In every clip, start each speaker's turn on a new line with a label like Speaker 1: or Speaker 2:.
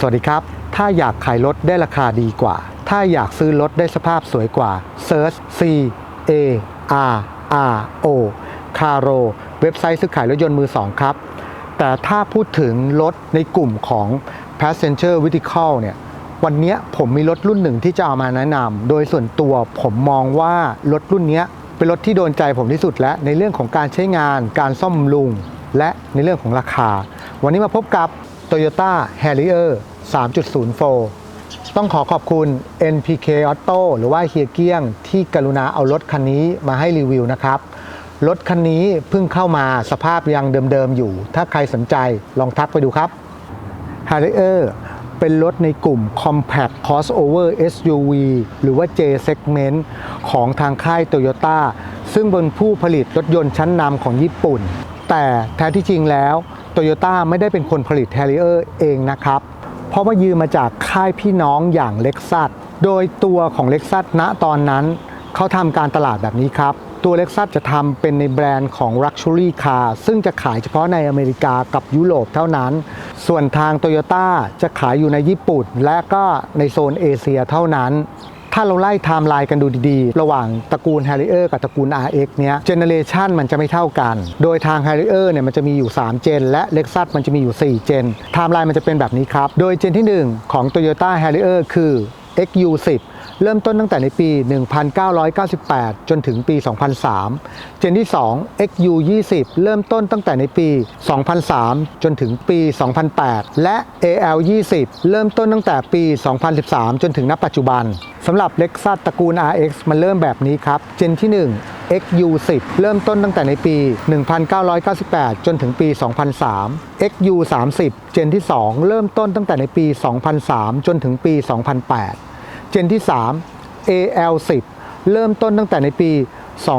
Speaker 1: สวัสดีครับ ถ้าอยากขายรถได้ราคาดีกว่า ถ้าอยากซื้อรถได้สภาพสวยกว่า Search C A R R O Caro เว็บไซต์ซื้อขายรถยนต์มือสองครับ แต่ถ้าพูดถึงรถในกลุ่มของ passenger vehicle เนี่ยวันนี้ผมมีรถรุ่นหนึ่งที่จะเอามาแนะนำโดยส่วนตัวผมมองว่ารถรุ่นนี้เป็นรถที่โดนใจผมที่สุดและในเรื่องของการใช้งาน การซ่อมบำรุง และในเรื่องของราคา วันนี้มาพบกับ Toyota Harrier 3.04 ต้องขอขอบคุณ NPK Auto หรือว่าเฮียเกี้ยง ที่กรุณาเอารถคันนี้มาให้รีวิวนะครับ รถคันนี้เพิ่งเข้ามาสภาพยังเดิมๆอยู่ ถ้าใครสนใจลองทักไปดูครับ Harrier เป็นรถในกลุ่ม Compact Crossover SUV หรือว่า J Segment ของทางค่าย Toyota ซึ่งเป็นผู้ผลิตรถยนต์ชั้นนำของญี่ปุ่น แต่แท้ที่จริงแล้ว Toyota ไม่ได้เป็นคนผลิต Harrier เองนะครับ เพราะว่ายืมมาจากค่ายพี่น้องอย่างเล็กซัสโดยตัวของเล็กซัสณตอนนั้น เขาทำการตลาดแบบนี้ครับ ตัวเล็กซัสจะทำเป็นในแบรนด์ของ Luxury Car ซึ่งจะขายเฉพาะในอเมริกากับยุโรปเท่านั้น ส่วนทาง Toyota จะขายอยู่ในญี่ปุ่น และก็ในโซนเอเชียเท่านั้น ถ้าเราไล่ไทม์ไลน์กันดูดีๆ ระหว่างตระกูลฮาร์ริเออร์กับตระกูล RX เนี้ยเจเนเรชันมันจะไม่เท่ากัน โดยทางฮาร์ริเออร์เนี่ยมันจะมีอยู่ 3 เจน และเล็กซัสมันจะมีอยู่ 4 เจนไทม์ไลน์มันจะเป็นแบบนี้ครับ โดยเจนที่ 1 ของ Toyota Harrier คือ XU10 เริ่มต้นตั้งแต่ในปี 1998 จนถึงปี 2003 เจนที่ 2 XU20 เริ่มต้นตั้งแต่ในปี 2003 จนถึงปี 2008 และ AL20 เริ่มต้นตั้งแต่ปี 2013 จนถึงณปัจจุบันสำหรับ Lexus ตระกูล RX มันเริ่มแบบนี้ครับ เจนที่ 1 XU10 เริ่มต้นตั้งแต่ในปี 1998 จนถึงปี 2003 XU30 เจนที่ 2 เริ่มต้นตั้งแต่ในปี 2003 จนถึงปี 2008 เจนที่ 3 AL10 เริ่มต้นตั้งแต่ในปี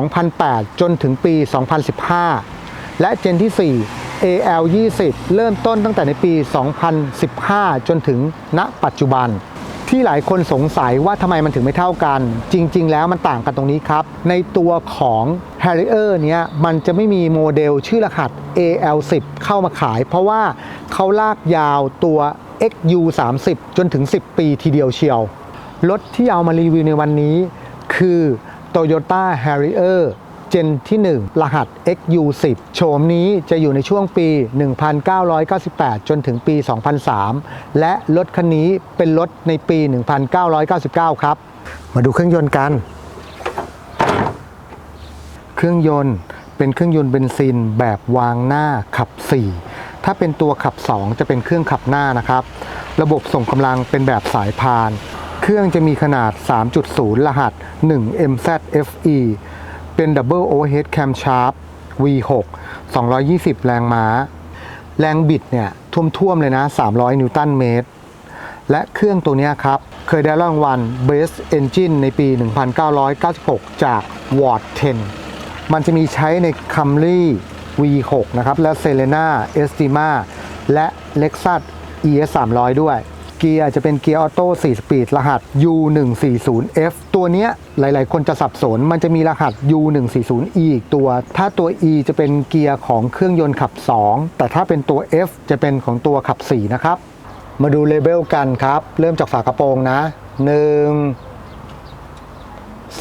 Speaker 1: 2008 จนถึงปี 2015 และเจนที่ 4 AL20 เริ่มต้นตั้งแต่ในปี 2015 จนถึงณปัจจุบัน ที่หลายคนสงสัยว่าทำไมมันถึงไม่เท่ากัน จริง ๆ แล้วมันต่างกันตรงนี้ครับ ในตัวของ Harrier เนี้ยมันจะไม่มีโมเดลชื่อรหัส AL10 เข้ามาขาย เพราะว่าเขาลากยาวตัว XU30 จนถึง 10 ปีทีเดียวเชียว รถที่เอามารีวิวในวันนี้ คือ Toyota Harrier เจนที่ 1 รหัส XU10 โฉมนี้จะอยู่ในช่วงปี 1998 จนถึงปี 2003 และรถคันนี้เป็นรถในปี 1999 ครับ มาดูเครื่องยนต์กัน เครื่องยนต์เป็นเครื่องยนต์เบนซินแบบวางหน้าขับ 4 ถ้าเป็นตัวขับ 2 จะเป็นเครื่องขับหน้านะครับ ระบบส่งกำลังเป็นแบบสายพาน เครื่องจะมีขนาด 3.0 รหัส 1 MZFE เป็น Double Overhead Camshaft V6 220 แรงม้า แรงบิดเนี่ยท่วมๆเลยนะ 300 นิวตันเมตร และเครื่องตัวนี้ครับ เคยได้รางวัล Best Engine ในปี 1996 จาก Ward 10 มันจะมีใช้ใน Camry V6 นะครับ และ Selena Estima และ Lexus ES 300 ด้วย เกียร์จะเป็นเกียร์ออโต้4สปีดรหัส U140F ตัวเนี้ยหลาย ๆ คนจะสับสนมันจะมีรหัส U140E อีกตัว ถ้าตัว E จะเป็นเกียร์ของเครื่องยนต์ขับ 2 แต่ถ้าเป็นตัว F จะเป็นของตัวขับ 4 นะครับ มาดูเลเบลกันครับ เริ่มจากฝากระโปรงนะ 1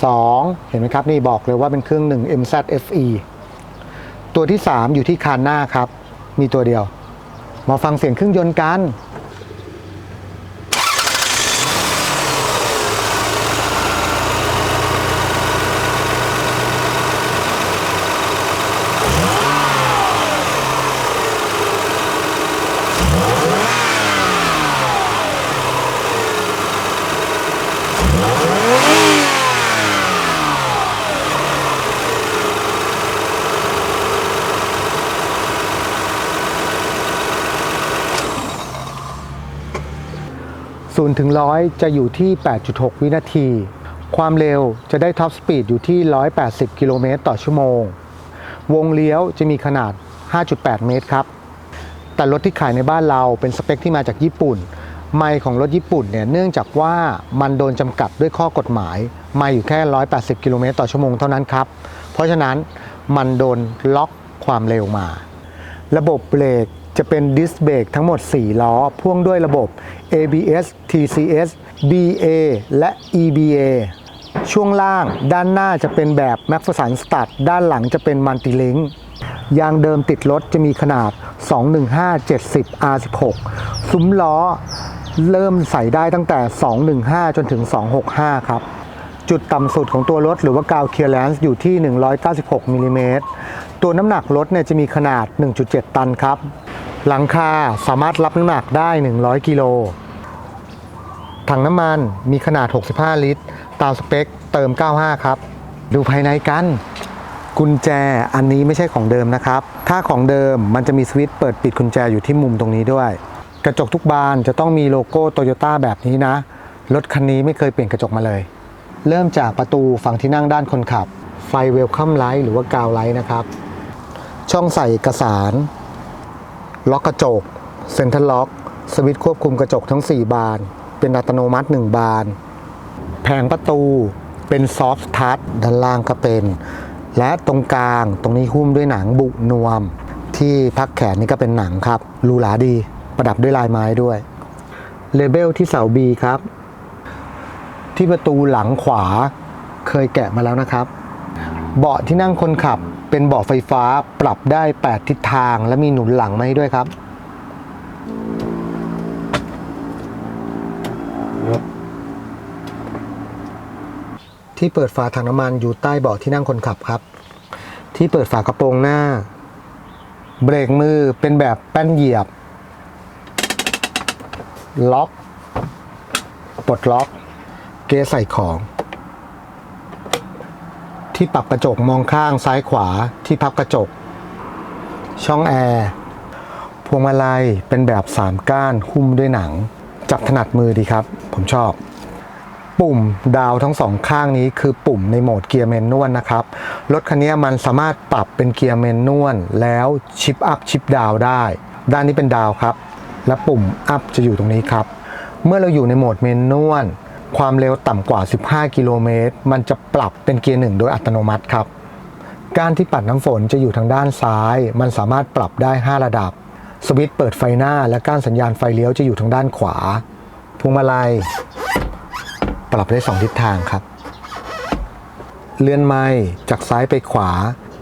Speaker 1: 2 เห็นไหมครับ นี่บอกเลยว่าเป็นเครื่อง 1 MZFE ตัวที่ 3 อยู่ที่คานหน้าครับ มีตัวเดียว มาฟังเสียงเครื่องยนต์กัน 0ถึง100 จะอยู่ที่ 8.6 วินาที ความเร็วจะได้ท็อปสปีดอยู่ที่ 180 กิโลเมตรต่อชั่วโมง วงเลี้ยวจะมีขนาด 5.8 เมตรครับ แต่รถที่ขายในบ้านเราเป็นสเปคที่มาจากญี่ปุ่น ไมล์ของรถญี่ปุ่นเนี่ยเนื่องจากว่ามันโดนจำกัดด้วยข้อกฎหมาย ไมล์อยู่แค่ 180 กิโลเมตรต่อชั่วโมงเท่านั้นครับ เพราะฉะนั้นมันโดนล็อกความเร็วมา ระบบเบรก จะเป็นดิสเบรกทั้งหมด 4 ล้อ พ่วงด้วยระบบ ABS TCS BA และ EBA ช่วงล่างด้านหน้าจะเป็นแบบ m a x สันสตัดด้านหลังจะเป็นมัลติลิงยางเดิมติดรถจะมีขนาด 215 70 R16 ซุ้มล้อเริ่มใส่ได้ตั้งแต่ 215 จนถึง 265 ครับ จุดต่ำสุดของตัวรถหรือว่ากาวเคลียร์แลนซ์อยู่ที่ 196มิลลิเมตรตัวน้ำหนักรถเนี่ยจะมีขนาด 1.7 ตันครับ หลังคาสามารถรับน้ำหนักได้ 100 กิโล ถังน้ำมันมีขนาด 65 ลิตร ตามสเปคเติม 95 ครับ ดูภายในกัน กุญแจอันนี้ไม่ใช่ของเดิมนะครับ ถ้าของเดิมมันจะมีสวิตช์เปิดปิดกุญแจอยู่ที่มุมตรงนี้ด้วย กระจกทุกบานจะต้องมีโลโก้โตโยต้าแบบนี้นะ รถคันนี้ไม่เคยเปลี่ยนกระจกมาเลย เริ่มจากประตูฝั่งที่นั่งด้านคนขับ ไฟเวลคัมไลท์หรือว่ากาวไลท์นะครับ ช่องใส่เอกสาร ล็อกกระจก เซ็นทรัลล็อก สวิตช์ควบคุมกระจกทั้ง 4 บาน เป็นอัตโนมัติ 1 บาน แผงประตูเป็นซอฟท์ทัชด้านล่างก็เป็น และตรงกลางตรงนี้หุ้มด้วยหนังบุนวม ที่พักแขนนี่ก็เป็นหนังครับรูหราดี ประดับด้วยลายไม้ด้วย เลเบลที่เสา B ครับ ที่ประตูหลังขวาเคยแกะมาแล้วนะครับ เบาะที่นั่งคนขับ เป็นเบาะไฟฟ้าปรับได้ 8 ทิศทางและมีหนุนหลังมาให้ด้วยครับ ที่เปิดฝาถังน้ำมันอยู่ใต้เบาะที่นั่งคนขับครับ ที่เปิดฝากระโปรงหน้า เบรกมือเป็นแบบแป้นเหยียบ ล็อก ปลดล็อก เกยร์ใส่ของ ที่ปรับกระจกมองข้างซ้ายขวาที่พับกระจก ช่องแอร์พวงมาลัยเป็นแบบ 3 ก้านหุ้มด้วยหนัง จับถนัดมือดีครับ ผมชอบ ปุ่มดาวทั้งสองข้างนี้คือปุ่มในโหมดเกียร์แมนนวลนะครับ รถคันนี้มันสามารถปรับเป็นเกียร์แมนนวลแล้วชิปอัพชิปดาวได้ ด้านนี้เป็นดาวครับ และปุ่มอัพจะอยู่ตรงนี้ครับ เมื่อเราอยู่ในโหมดเมนนวล ความเร็วต่ำกว่า 15 กิโลเมตร มันจะปรับเป็นเกียร์หนึ่งโดยอัตโนมัติครับ กานที่ปัดน้ำฝนจะอยู่ทางด้านซ้าย มันสามารถปรับได้ 5 ระดับ สวิตช์เปิดไฟหน้าและก้านสัญญาณไฟเลี้ยวจะอยู่ทางด้านขวา พวงมาลัย ปรับได้ 2 ทิศทางครับ เลื่อนไม้จากซ้ายไปขวา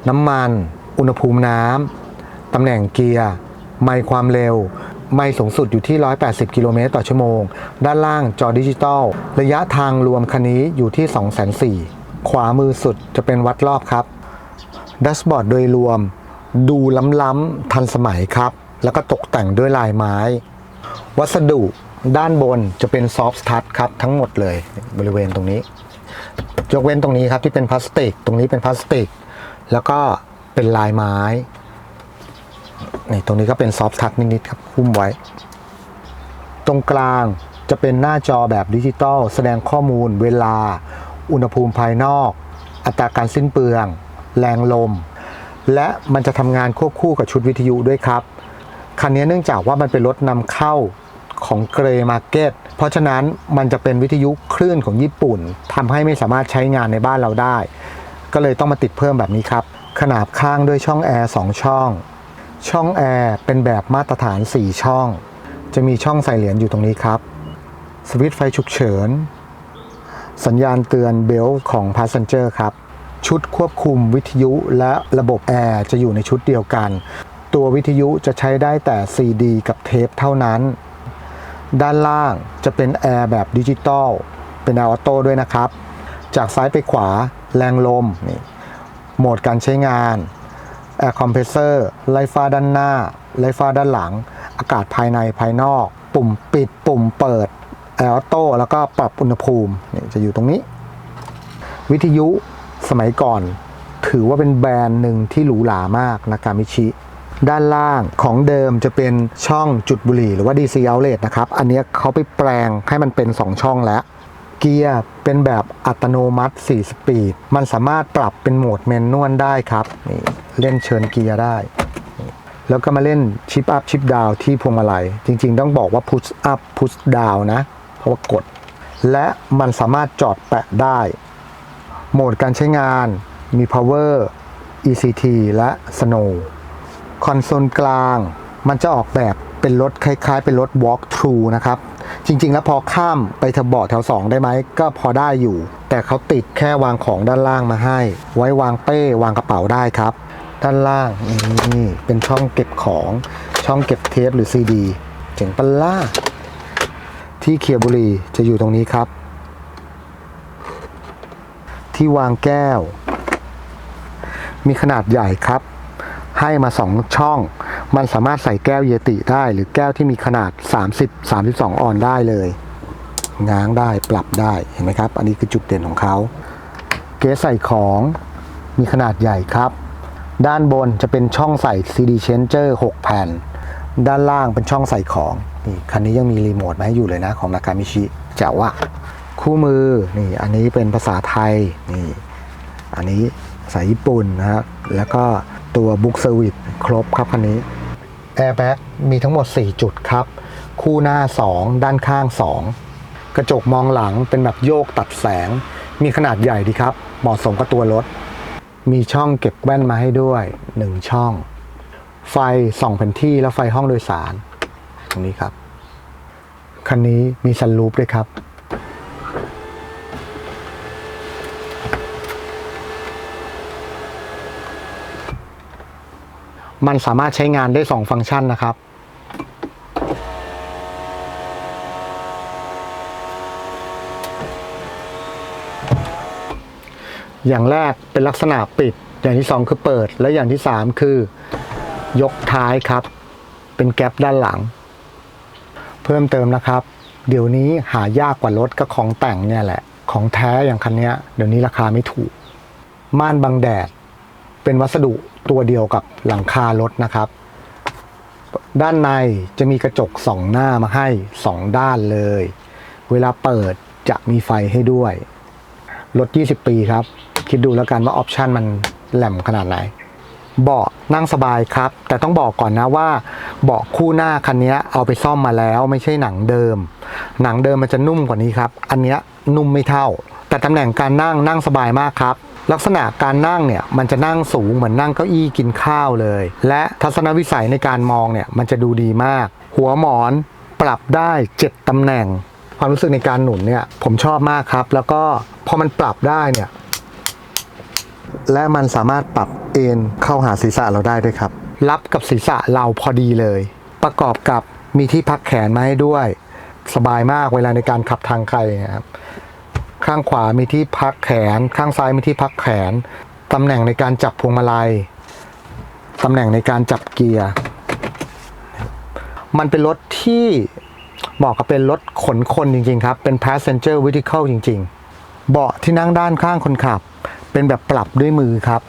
Speaker 1: น้ำมัน อุณหภูมิน้ำตำแหน่งเกียร์ ไมค์ความเร็ว ไมค์สูงสุดอยู่ที่ 180 กิโลเมตรต่อชั่วโมง ด้านล่างจอดิจิตอล ระยะทางรวมคันนี้อยู่ที่ 204,000 ขวามือสุดจะเป็นวัดรอบครับ ดัชบอร์ดโดยรวม ดูล้ำๆทันสมัยครับ แล้วก็ตกแต่งด้วยลายไม้ วัสดุด้านบนจะเป็นซอฟต์ทัชครับ ทั้งหมดเลยบริเวณตรงนี้ ยกเว้นตรงนี้ครับที่เป็นพลาสติก ตรงนี้เป็นพลาสติก แล้วก็เป็นลายไม้ นี่ตรงนี้ก็เป็นซอฟต์ทัชนิดๆครับหุ้มไว้ ตรงกลางจะเป็นหน้าจอแบบดิจิตอลแสดงข้อมูล เวลา อุณหภูมิภายนอก อัตราการสิ้นเปลือง แรงลม และมันจะทำงานควบคู่กับชุดวิทยุด้วยครับ คันนี้เนื่องจากว่ามันเป็นรถนำเข้าของเกรมาร์เก็ต เพราะฉะนั้นมันจะเป็นวิทยุคลื่นของญี่ปุ่นทำให้ไม่สามารถใช้งานในบ้านเราได้ ก็เลยต้องมาติดเพิ่มแบบนี้ครับ ขนาบข้างด้วยช่องแอร์2ช่อง ช่องแอร์เป็นแบบมาตรฐาน 4 ช่อง จะมีช่องใส่เหรียญอยู่ตรงนี้ครับ สวิตช์ไฟฉุกเฉิน สัญญาณเตือนเบลต์ของ Passenger ครับ ชุดควบคุมวิทยุและระบบแอร์จะอยู่ในชุดเดียวกัน ตัววิทยุจะใช้ได้แต่ CD กับเทปเท่านั้น ด้านล่างจะเป็นแอร์แบบดิจิตอล เป็นแอร์ออโต้ด้วยนะครับ จากซ้ายไปขวาแรงลมนี่โหมดการใช้งาน แอร์คอมเพรสเซอร์ไลฟ้าด้านหน้า ไลฟ้าด้านหลัง อากาศภายในภายนอก ปุ่มปิด ปุ่มเปิดแอร์ออโต้แล้วก็ปรับอุณหภูมินี่จะอยู่ตรงนี้ วิทยุสมัยก่อน ถือว่าเป็นแบรนด์หนึ่งที่หรูหรามากนากามิชิ ด้านล่างของเดิมจะเป็นช่องจุดบุหรี่หรือว่า DC outlet นะครับ อันนี้เขาไปแปลงให้มันเป็น 2 ช่องแล้ว เกียร์เป็นแบบอัตโนมัติ 4 สปีด มันสามารถปรับเป็นโหมดแมนนวลได้ครับ นี่เล่นเชิญเกียร์ได้ แล้วก็มาเล่นชิปอัพชิปดาวที่พวงมาลัย จริงๆ ต้องบอกว่าพุชอัพพุชดาวนะ เพราะว่ากด และมันสามารถจอดแปะได้ โหมดการใช้งานมี power ECT และ snow คอนโซลกลาง มันจะออกแบบเป็นรถคล้ายๆ เป็นรถ walk through นะครับ จริง ๆ แล้วพอข้ามไปทางเบาะแถว 2 ได้ไหมก็พอได้อยู่ แต่เขาติดแค่วางของด้านล่างมาให้ ไว้วางเป้วางกระเป๋าได้ครับ ด้านล่างนี่เป็นช่องเก็บของช่องเก็บเทปหรือซีดีเจ๋งปะล่าที่เคียร์บุรีจะอยู่ตรงนี้ครับ ที่วางแก้ว มีขนาดใหญ่ครับ ให้มา2ช่อง มันสามารถใส่แก้วเยติได้ หรือแก้วที่มีขนาด 30 32 ออนได้เลยง้างได้ปรับได้เห็นไหมครับ อันนี้คือจุดเด่นของเขา เก๊ใส่ของมีขนาดใหญ่ครับ ด้านบนจะเป็นช่องใส่ CD changer 6 แผ่น ด้านล่างเป็นช่องใส่ของนี่คันนี้ยังมีรีโมทมาให้อยู่เลยนะของนากามิชิเจ๋วอะคู่มือนี่อันนี้เป็นภาษาไทยนี่อันนี้ภาษาญี่ปุ่นนะครับแล้วก็ ตัวบุ๊กเซอร์วิสครบครับคันนี้แอร์แบ็กมีทั้งหมด 4 จุดครับ คู่หน้า 2 ด้านข้าง 2 กระจกมองหลังเป็นแบบโยกตัดแสง มีขนาดใหญ่ดีครับ เหมาะสมกับตัวรถ มีช่องเก็บแว่นมาให้ด้วย 1 ช่อง ไฟส่องแผนที่และไฟห้องโดยสาร ตรงนี้ครับ คันนี้มีซันรูปด้วยครับ มันสามารถใช้งานได้ 2 ฟังก์ชันนะครับ อย่างแรกเป็นลักษณะปิด อย่างที่ 2 คือเปิด และอย่างที่ 3 คือยกท้ายครับ เป็นแก๊ปด้านหลัง เพิ่มเติมนะครับ เดี๋ยวนี้หายากกว่ารถก็ของแต่งเนี่ยแหละ ของแท้อย่างคันนี้เดี๋ยวนี้ราคาไม่ถูก ม่านบังแดด เป็นวัสดุตัวเดียวกับหลังคารถนะครับ ด้านในจะมีกระจกสองหน้ามาให้สองด้านเลย เวลาเปิดจะมีไฟให้ด้วย รถ 20 ปีครับ คิดดูแล้วกันว่าออปชันมันแหลมขนาดไหน เบาะนั่งสบายครับ แต่ต้องบอกก่อนนะว่าเบาะคู่หน้าคันนี้เอาไปซ่อมมาแล้วไม่ใช่หนังเดิม หนังเดิมมันจะนุ่มกว่านี้ครับ อันนี้นุ่มไม่เท่า แต่ตำแหน่งการนั่งนั่งสบายมากครับ ลักษณะการนั่งเนี่ยมันจะนั่งสูงเหมือนนั่งเก้าอี้กินข้าวเลย และทัศนวิสัยในการมองเนี่ยมันจะดูดีมาก หัวหมอนปรับได้ 7ตำแหน่ง ความรู้สึกในการหนุนเนี่ยผมชอบมากครับ แล้วก็พอมันปรับได้เนี่ยและมันสามารถปรับเอนเข้าหาศีรษะเราได้ด้วยครับ รับกับศีรษะเราพอดีเลย ประกอบกับมีที่พักแขนมาให้ด้วย สบายมากเวลาในการขับทางไกลนะครับ ข้างขวามีที่พักแขน ข้างซ้ายมีที่พักแขน ตำแหน่งในการจับพวงมาลัย ตำแหน่งในการจับเกียร์ มันเป็นรถที่เหมาะกับเป็นรถขนคนจริงๆครับ เป็น passenger vehicle จริง ๆ เบาะที่นั่งด้านข้างคนขับ เป็นแบบปรับด้วยมือครับ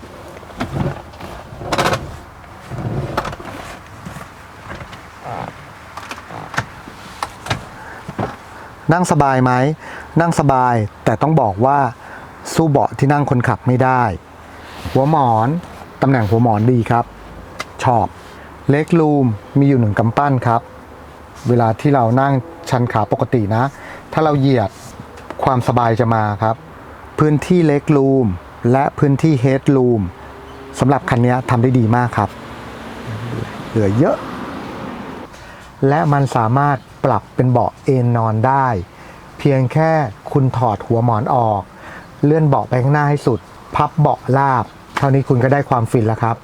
Speaker 1: นั่งสบายไหม นั่งสบาย แต่ต้องบอกว่าสู้เบาะที่นั่งคนขับไม่ได้ หัวหมอน ตำแหน่งหัวหมอนดีครับ ชอบ เล็กรูมมีอยู่หนึ่งกำปั้นครับ เวลาที่เรานั่งชันขาปกตินะ ถ้าเราเหยียดความสบายจะมาครับ พื้นที่เล็กรูมและพื้นที่เฮดรูมสำหรับคันนี้ทำได้ดีมากครับ เหลือเยอะ และมันสามารถ ปรับเป็นเบาะเอนนอนได้ เพียงแค่คุณถอดหัวหมอนออก เลื่อนเบาะไปข้างหน้าให้สุด พับเบาะลาบ เท่านี้คุณก็ได้ความฟินแล้วครับ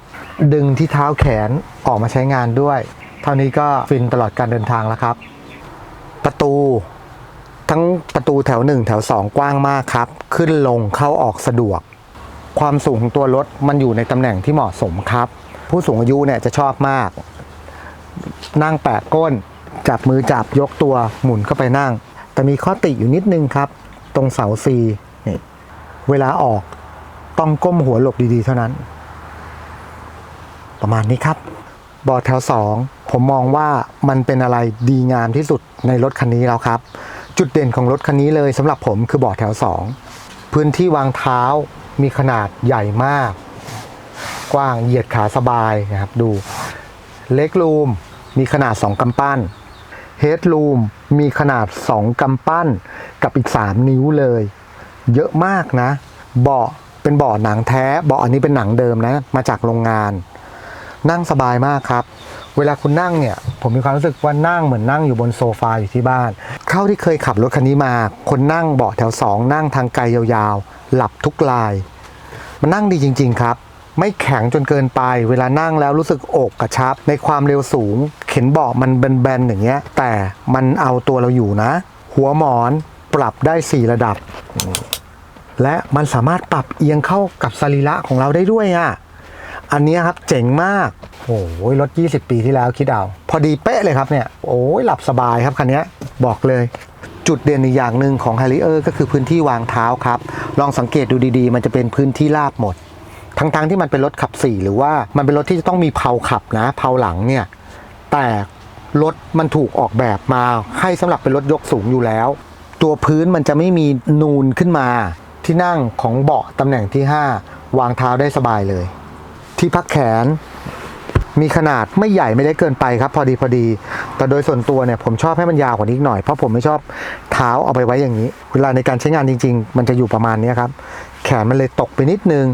Speaker 1: ดึงที่เท้าแขนออกมาใช้งานด้วย เท่านี้ก็ฟินตลอดการเดินทางแล้วครับ ประตูทั้งประตูแถว 1 แถว 2 กว้างมากครับ ขึ้นลงเข้าออกสะดวก ความสูงของตัวรถมันอยู่ในตำแหน่งที่เหมาะสมครับ ผู้สูงอายุเนี่ยจะชอบมาก นั่งแปะก้น จับมือจับยกตัวหมุนเข้าไปนั่ง แต่มีข้อติอยู่นิดนึงครับ ตรงเสาซีนี่เวลาออกต้องก้มหัวหลบดีๆ เท่านั้น ประมาณนี้ครับเบาะแถว 2 ผมมองว่ามันเป็นอะไรดีงามที่สุดในรถคันนี้แล้วครับ จุดเด่นของรถคันนี้เลยสำหรับผมคือเบาะแถว 2 พื้นที่วางเท้ามีขนาดใหญ่มาก กว้างเหยียดขาสบายนะครับดูเล็กรูมมีขนาด 2กำปั้น เฮดรูมมีขนาด 2 กำปั้นกับอีก 3 นิ้วเลย เยอะมากนะ เบาะเป็นเบาะหนังแท้เบาะอันนี้เป็นหนังเดิมนะ มาจากโรงงาน นั่งสบายมากครับ เวลาคุณนั่งเนี่ย ผมมีความรู้สึกว่านั่งเหมือนนั่งอยู่บนโซฟาอยู่ที่บ้าน เข้าที่เคยขับรถคันนี้มา คนนั่งเบาะแถวสองนั่งทางไกลยาวๆ หลับทุกลาย มันนั่งดีจริง ๆ ครับ ไม่แข็งจนเกินไป เวลานั่งแล้วรู้สึกอกกระชับ ในความเร็วสูง เข็นเบาะมันแบนๆอย่างเงี้ย แต่มันเอาตัวเราอยู่นะ หัวหมอนปรับได้ 4 ระดับ และมันสามารถปรับเอียงเข้ากับสรีระของเราได้ด้วยอะอันนี้ครับเจ๋งมากโอ้ยรถ 20 ปีที่แล้วคิดเอา พอดีเป๊ะเลยครับเนี่ย โอ้ยหลับสบายครับคันนี้บอกเลย จุดเด่นอีกอย่างหนึ่งของ h a r r i e r ก็คือพื้นที่วางเท้าครับ ลองสังเกตดูดีๆ มันจะเป็นพื้นที่ราบหมด ทั้งๆที่มันเป็นรถขับสี่หรือว่ามันเป็นรถที่จะต้องมีเพลาขับนะเพลาหลังเนี่ยแต่รถมันถูกออกแบบมาให้สำหรับเป็นรถยกสูงอยู่แล้ว ตัวพื้นมันจะไม่มีนูนขึ้นมาที่นั่งของเบาะตำแหน่งที่ 5 วางเท้าได้สบายเลย ที่พักแขนมีขนาดไม่ใหญ่ไม่ได้เกินไปครับ พอดีพอดี แต่โดยส่วนตัวเนี่ยผมชอบให้มันยาวกว่านี้หน่อยเพราะผมไม่ชอบเท้าเอาไปไว้อย่างนี้ เวลาในการใช้งานจริง ๆ มันจะอยู่ประมาณนี้ครับ แขนมันเลยตกไปนิดนึง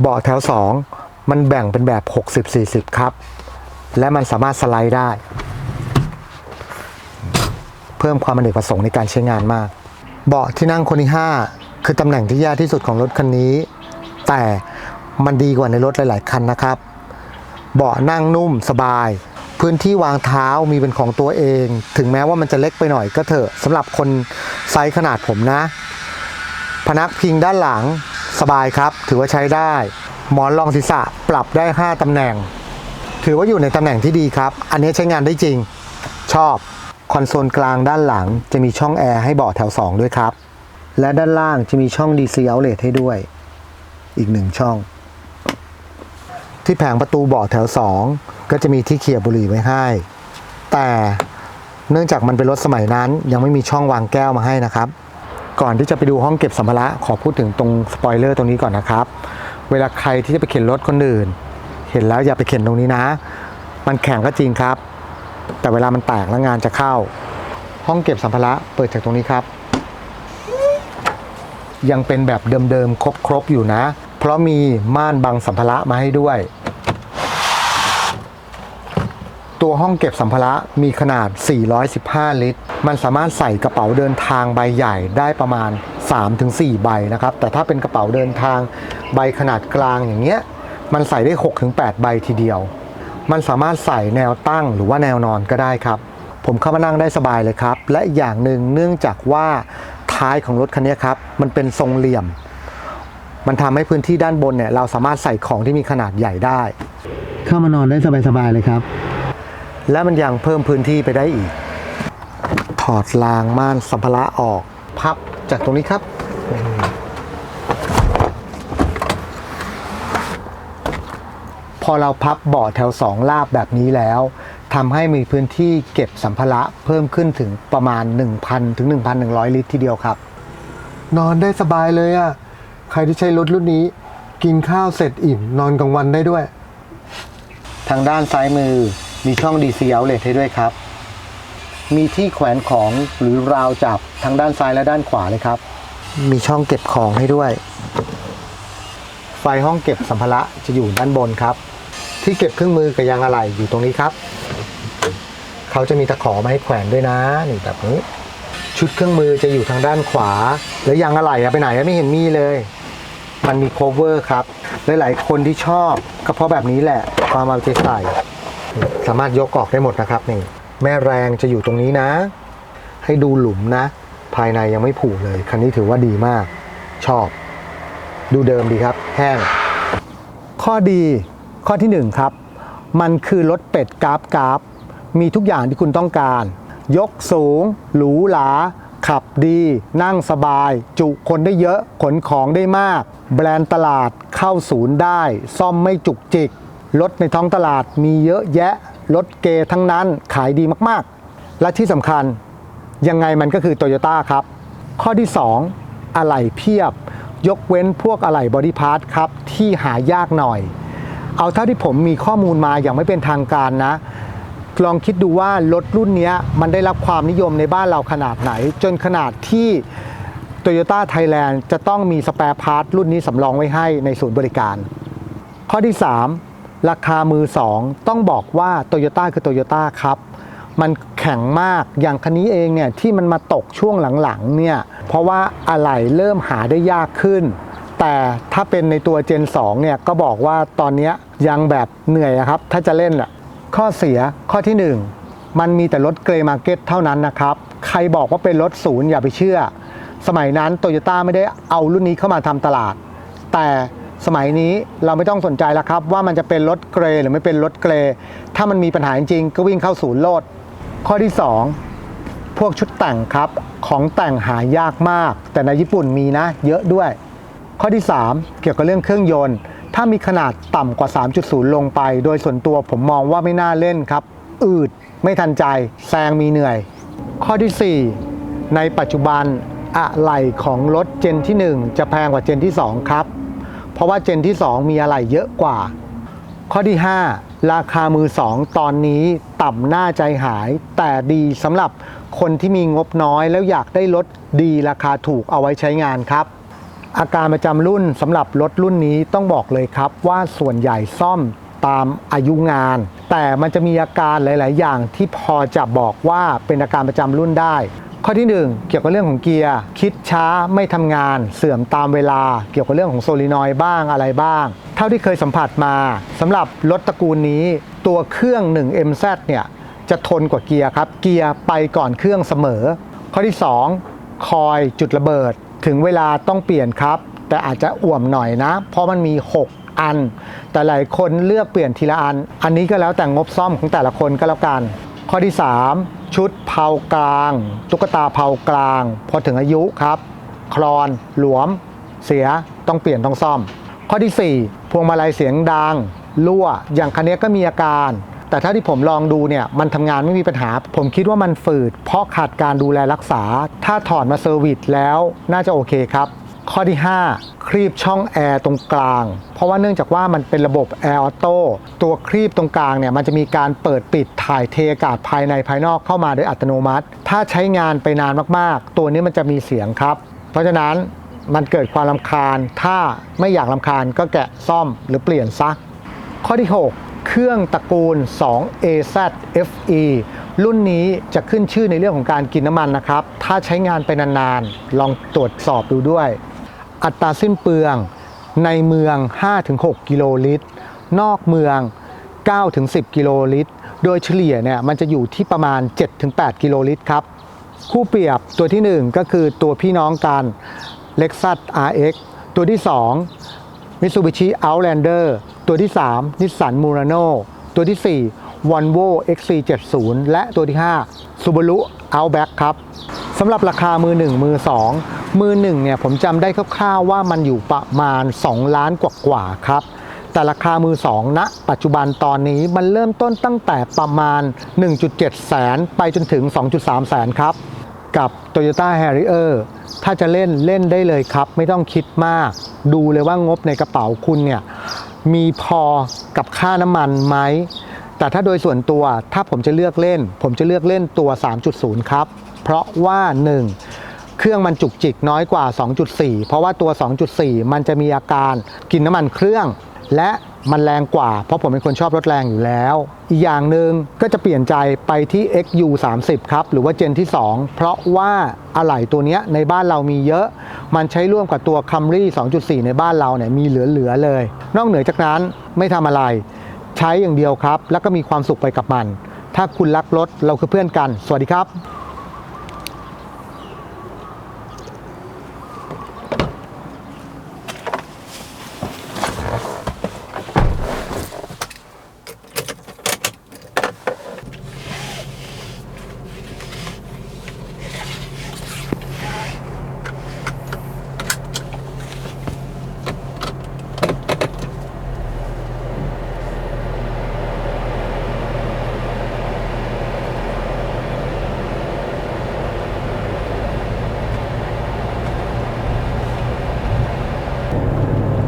Speaker 1: เบาะแถว 2 มันแบ่งเป็นแบบ 60-40 ครับ และมันสามารถสไลด์ได้ เพิ่มความอเนกประสงค์ในการใช้งานมาก เบาะที่นั่งคนที่ 5 คือตำแหน่งที่ยากที่สุดของรถคันนี้ แต่มันดีกว่าในรถหลาย ๆ คันนะครับ เบาะนั่งนุ่มสบาย พื้นที่วางเท้ามีเป็นของตัวเอง ถึงแม้ว่ามันจะเล็กไปหน่อยก็เถอะสำหรับคนไซส์ขนาดผมนะ พนักพิงด้านหลัง สบายครับ ถือว่าใช้ได้ หมอนรองศีรษะปรับได้ 5ตำแหน่ง ถือว่าอยู่ในตำแหน่งที่ดีครับ อันนี้ใช้งานได้จริง ชอบ คอนโซลกลางด้านหลังจะมีช่องแอร์ให้เบาะแถว 2 ด้วยครับ และด้านล่างจะมีช่อง DC outlet ให้ด้วย อีกหนึ่งช่อง ที่แผงประตูเบาะแถว 2 ก็จะมีที่เขี่ยบุหรี่ไว้ให้ แต่เนื่องจากมันเป็นรถสมัยนั้น ยังไม่มีช่องวางแก้วมาให้นะครับ ก่อนที่จะไปดูห้องเก็บสัมภาระขอพูดถึงตรงสปอยเลอร์ตรงนี้ก่อนนะครับ เวลาใครที่จะไปเข็นรถคนอื่น เห็นแล้วอย่าไปเข็นตรงนี้นะ มันแข็งก็จริงครับ แต่เวลามันแตกแล้วงานจะเข้า ห้องเก็บสัมภาระเปิดจากตรงนี้ครับ ยังเป็นแบบเดิมๆครบๆอยู่นะ เพราะมีม่านบังสัมภาระมาให้ด้วย ตัวห้องเก็บสัมภาระมีขนาด 415 ลิตร มันสามารถใส่กระเป๋าเดินทางใบใหญ่ได้ประมาณ 3-4 ใบนะครับ แต่ถ้าเป็นกระเป๋าเดินทางใบขนาดกลางอย่างเงี้ย มันใส่ได้ 6-8 ใบทีเดียว มันสามารถใส่แนวตั้งหรือว่าแนวนอนก็ได้ครับ ผมเข้ามานั่งได้สบายเลยครับ และอย่างหนึ่งเนื่องจากว่าท้ายของรถคันนี้ครับ มันเป็นทรงเหลี่ยม มันทำให้พื้นที่ด้านบนเนี่ยเราสามารถใส่ของที่มีขนาดใหญ่ได้ เข้ามานอนได้สบายๆเลยครับ และมันยังเพิ่มพื้นที่ไปได้อีก ถอดรางม่านสัมภาระออก พับจากตรงนี้ครับ พอเราพับเบาะแถวสองลาบแบบนี้แล้วทำให้มีพื้นที่เก็บสัมภาระเพิ่มขึ้นถึงประมาณ 1,000 ถึง 1,100 ลิตรทีเดียวครับ นอนได้สบายเลยอะ่ะ ใครที่ใช้รถรุ่นนี้ กินข้าวเสร็จอิ่มนอนกลางวันได้ด้วย ทางด้านซ้ายมือ มีช่อง DC outlet ให้ด้วยครับ มีที่แขวนของหรือราวจับทั้งด้านซ้ายและด้านขวาเลยครับ มีช่องเก็บของให้ด้วย ไฟห้องเก็บสัมภาระจะอยู่ด้านบนครับ ที่เก็บเครื่องมือกับยางอะไหล่อยู่ตรงนี้ครับ เขาจะมีตะขอมาให้แขวนด้วยนะนี่แบบนี้ ชุดเครื่องมือจะอยู่ทางด้านขวา แล้วยางอะไหล่อะไปไหนอะไม่เห็นมีเลย มันมี cover ครับ หลายๆคนที่ชอบก็เพราะแบบนี้แหละความเอาใจใส่ สามารถยกออกได้หมดนะครับนี่แม่แรงจะอยู่ตรงนี้นะ ให้ดูหลุมนะ ภายในยังไม่ผุเลย คันนี้ถือว่าดีมาก ชอบ ดูเดิมดีครับ แห้ง ข้อดีข้อที่ 1 ครับ มันคือรถเป็ดกราฟกราฟ มีทุกอย่างที่คุณต้องการ ยกสูง หรูหรา ขับดี นั่งสบาย จุคนได้เยอะ ขนของได้มาก แบรนด์ตลาดเข้าศูนย์ได้ ซ่อมไม่จุกจิก รถในท้องตลาดมีเยอะแยะ รถเกทั้งนั้นขายดีมากๆ และที่สำคัญยังไงมันก็คือโตโยต้าครับ ข้อที่ 2 อะไหล่เพียบ ยกเว้นพวกอะไหล่บอดี้พาร์ทครับ ที่หายากหน่อย เอาเท่าที่ผมมีข้อมูลมาอย่างไม่เป็นทางการนะ ลองคิดดูว่ารถรุ่นนี้มันได้รับความนิยมในบ้านเราขนาดไหน จนขนาดที่ Toyota Thailand จะต้องมีสแปร์พาร์ทรุ่นนี้สำรองไว้ให้ในศูนย์บริการ ข้อที่ ราคามือสองต้องบอกว่าโตโยต้าคือโตโยต้าครับ มันแข็งมากอย่างคันนี้เองเนี่ยที่มันมาตกช่วงหลังๆเนี่ยเพราะว่าอะไหล่เริ่มหาได้ยากขึ้น แต่ถ้าเป็นในตัว Gen 2เนี่ยก็บอกว่าตอนนี้ยังแบบเหนื่อยครับ ถ้าจะเล่นอะข้อเสียข้อที่ 1 มันมีแต่รถเกรย์มาร์เก็ตเท่านั้นนะครับ ใครบอกว่าเป็นรถศูนย์อย่าไปเชื่อ สมัยนั้นโตโยต้าไม่ได้เอารุ่นนี้เข้ามาทำตลาด แต่ สมัยนี้เราไม่ต้องสนใจแล้วครับ ว่ามันจะเป็นรถเกรย์หรือไม่เป็นรถเกรย์ถ้ามันมีปัญหาจริงก็วิ่งเข้าศูนย์โลด ข้อที่ 2 พวกชุดแต่งครับ ของแต่งหายากมาก แต่ในญี่ปุ่นมีนะ เยอะด้วย ข้อที่ 3 เกี่ยวกับเรื่องเครื่องยนต์ ถ้ามีขนาดต่ำกว่า 3.0 ลงไป โดยส่วนตัวผมมองว่าไม่น่าเล่นครับ อืดไม่ทันใจแซงมีเหนื่อย ข้อที่ 4 ในปัจจุบันอะไหล่ของรถเจนที่ 1 จะแพงกว่าเจนที่ 2 ครับ เพราะว่าเจนที่ 2 มีอะไหล่เยอะกว่า ข้อที่ 5 ราคามือ 2 ตอนนี้ต่ำหน้าใจหาย แต่ดีสำหรับคนที่มีงบน้อยแล้วอยากได้รถดีราคาถูกเอาไว้ใช้งานครับ อาการประจำรุ่นสำหรับรถรุ่นนี้ต้องบอกเลยครับว่าส่วนใหญ่ซ่อมตามอายุงาน แต่มันจะมีอาการหลาย ๆ อย่างที่พอจะบอกว่าเป็นอาการประจำรุ่นได้ ข้อที่ 1 เกี่ยวกับเรื่องของเกียร์ คิดช้าไม่ทำงาน เสื่อมตามเวลา เกี่ยวกับเรื่องของโซลินอยด์บ้างอะไรบ้าง เท่าที่เคยสัมผัสมาสำหรับรถตระกูลนี้ ตัวเครื่อง 1MZ เนี่ยจะทนกว่าเกียร์ครับ เกียร์ไปก่อนเครื่องเสมอ ข้อที่ 2 คอยจุดระเบิด ถึงเวลาต้องเปลี่ยนครับ แต่อาจจะอ่วมหน่อยนะ เพราะมันมี 6 อัน แต่หลายคนเลือกเปลี่ยนทีละอัน อันนี้ก็แล้วแต่งบซ่อมของแต่ละคนก็แล้วกัน ข้อที่ 3 ชุดเผากลาง ตุ๊กตาเผากลาง พอถึงอายุครับ คลอน หลวม เสียต้องเปลี่ยนต้องซ่อม ข้อที่ 4 พวงมาลัยเสียงดังรั่ว อย่างคันนี้ก็มีอาการ แต่ถ้าที่ผมลองดูเนี่ยมันทำงานไม่มีปัญหา ผมคิดว่ามันฝืด เพราะขาดการดูแลรักษา ถ้าถอดมาเซอร์วิสแล้วน่าจะโอเคครับ ข้อที่ 5 ครีบช่องแอร์ตรงกลาง เพราะว่าเนื่องจากว่ามันเป็นระบบแอร์ออโต้ตัวครีบตรงกลางเนี่ยมันจะมีการเปิดปิดถ่ายเทอากาศภายในภายนอกเข้ามาโดยอัตโนมัติ ถ้าใช้งานไปนานมากๆ ตัวนี้มันจะมีเสียงครับ เพราะฉะนั้นมันเกิดความลำคาญ ถ้าไม่อยากลำคาญก็แกะซ่อมหรือเปลี่ยนซะ ข้อที่ 6 เครื่องตระกูล 2AZ FE รุ่นนี้จะขึ้นชื่อในเรื่องของการกินน้ำมันนะครับ ถ้าใช้งานไปนานๆ ลองตรวจสอบดูด้วย อัตราสิ้นเปลืองในเมือง 5-6 กิโลลิตร นอกเมือง 9-10 กิโลลิตร โดยเฉลี่ยเนี่ยมันจะอยู่ที่ประมาณ 7-8 กิโลลิตรครับ คู่เปรียบตัวที่ 1 ก็คือตัวพี่น้องกัน Lexus RX ตัวที่ 2 Mitsubishi Outlander ตัวที่ 3 Nissan Murano ตัวที่ 4 Volvo XC70 และตัวที่ 5 Subaru Outback ครับสำหรับราคามือ 1 มือ 2 มือ1เนี่ยผมจำได้คร่าวๆว่ามันอยู่ประมาณ 2 ล้านกว่าๆครับ แต่ราคามือ2ณปัจจุบันตอนนี้มันเริ่มต้นตั้งแต่ประมาณ 1.7 แสนไปจนถึง 2.3 แสนครับ กับ Toyota Harrier ถ้าจะเล่นเล่นได้เลยครับ ไม่ต้องคิดมาก ดูเลยว่างบในกระเป๋าคุณเนี่ยมีพอกับค่าน้ำมันไหมแต่ถ้าโดยส่วนตัวถ้าผมจะเลือกเล่น ผมจะเลือกเล่นตัว 3.0 ครับ เพราะว่า 1 เครื่องมันจุกจิกน้อยกว่า 2.4 เพราะว่าตัว 2.4 มันจะมีอาการกินน้ำมันเครื่อง และมันแรงกว่า เพราะผมเป็นคนชอบรถแรงอยู่แล้ว อีกอย่างหนึ่งก็จะเปลี่ยนใจไปที่ XU 30ครับ หรือว่าเจนที่ 2 เพราะว่าอะไหล่ตัวเนี้ยในบ้านเรามีเยอะ มันใช้ร่วมกับตัว Camry 2.4 ในบ้านเราเนี่ยมีเหลือๆเลย นอกเหนือจากนั้นไม่ทำอะไร ใช้อย่างเดียวครับ แล้วก็มีความสุขไปกับมัน ถ้าคุณรักรถเราคือเพื่อนกัน สวัสดีครับ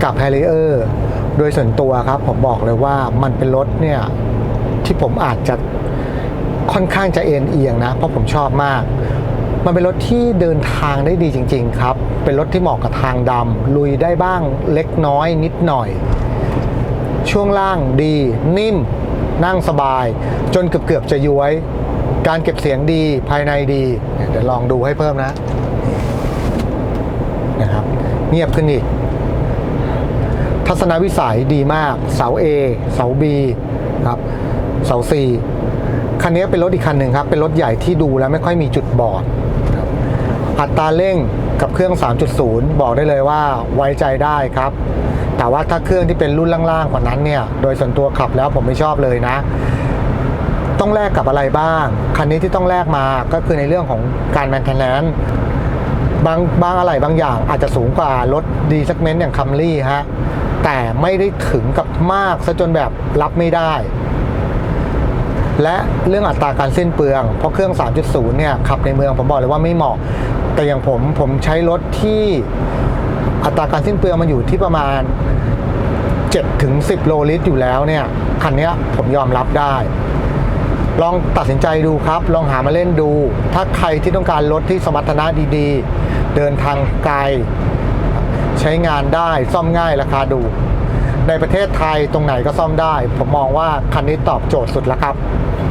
Speaker 1: กับ h a r r i e r โดยส่วนตัวครับผมบอกเลยว่ามันเป็นรถเนี่ยที่ผมอาจจะค่อนข้างจะเอ็นเอียงนะ เพราะผมชอบมาก มันเป็นรถที่เดินทางได้ดีจริง ๆ ครับ เป็นรถที่เหมาะกับทางดำลุยได้บ้างเล็กน้อยนิดหน่อย ช่วงล่างดีนิ่ม นั่งสบาย จนเกือบเกือบๆจะย้วย การเก็บเสียงดีภายในดีเดี๋ยวลองดูให้เพิ่มนะนะครับ เงียบขึ้นอีก ทัศนวิสัยดีมาก เสา A เสา B ครับ เสา C คันนี้เป็นรถอีกคันหนึ่งครับ เป็นรถใหญ่ที่ดูแล้วไม่ค่อยมีจุดบอดครับอัตราเร่งกับเครื่อง 3.0 บอกได้เลยว่าไว้ใจได้ครับ แต่ว่าถ้าเครื่องที่เป็นรุ่นล่างๆกว่านั้นเนี่ย โดยส่วนตัวขับแล้วผมไม่ชอบเลยนะ ต้องแลกกับอะไรบ้าง คันนี้ที่ต้องแลกมาก็คือในเรื่องของการแมนเทนแนนบางบางอะไรบางอย่างอาจจะสูงกว่ารถดีสักเมนต์อย่างคัมรี่ฮะ แต่ไม่ได้ถึงกับมากซะจนแบบรับไม่ได้ และเรื่องอัตราการสิ้นเปลือง เพราะเครื่อง 3.0 เนี่ยขับในเมืองผมบอกเลยว่าไม่เหมาะ แต่อย่างผมผมใช้รถที่อัตราการสิ้นเปลืองมันอยู่ที่ประมาณ7ถึง10 โลลิตรอยู่แล้วเนี่ยคันนี้ผมยอมรับได้ลองตัดสินใจดูครับ ลองหามาเล่นดู ถ้าใครที่ต้องการรถที่สมรรถนะดีๆ เดินทางไกล ใช้งานได้ซ่อมง่ายราคาดูในประเทศไทยตรงไหนก็ซ่อมได้ ผมมองว่าคันนี้ตอบโจทย์สุดแล้วครับ